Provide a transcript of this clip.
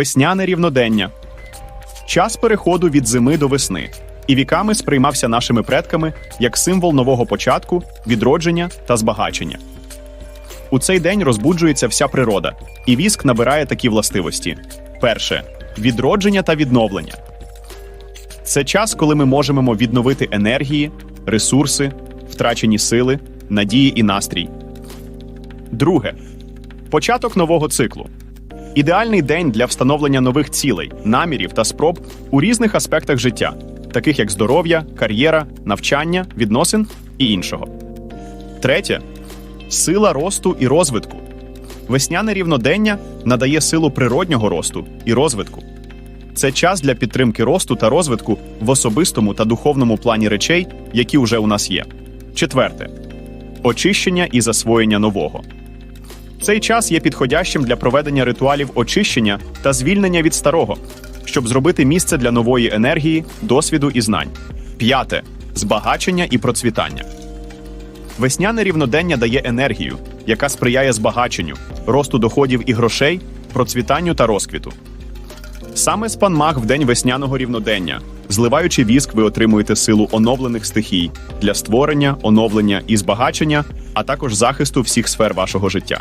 Весняне рівнодення час переходу від зими до весни і віками сприймався нашими предками як символ нового початку, відродження та збагачення. У цей день розбуджується вся природа, і віск набирає такі властивості: перше відродження та відновлення. Це час, коли ми можемо відновити енергії, ресурси, втрачені сили, надії і настрій. Друге початок нового циклу. Ідеальний день для встановлення нових цілей, намірів та спроб у різних аспектах життя, таких як здоров'я, кар'єра, навчання, відносин і іншого. Третє сила росту і розвитку. Весняне рівнодення надає силу природнього росту і розвитку. Це час для підтримки росту та розвитку в особистому та духовному плані речей, які вже у нас є. Четверте очищення і засвоєння нового. Цей час є підходящим для проведення ритуалів очищення та звільнення від старого, щоб зробити місце для нової енергії, досвіду і знань. П'яте збагачення і процвітання. Весняне рівнодення дає енергію, яка сприяє збагаченню, росту доходів і грошей, процвітанню та розквіту. Саме з панмаг в день весняного рівнодення, зливаючи віск, ви отримуєте силу оновлених стихій для створення, оновлення і збагачення, а також захисту всіх сфер вашого життя.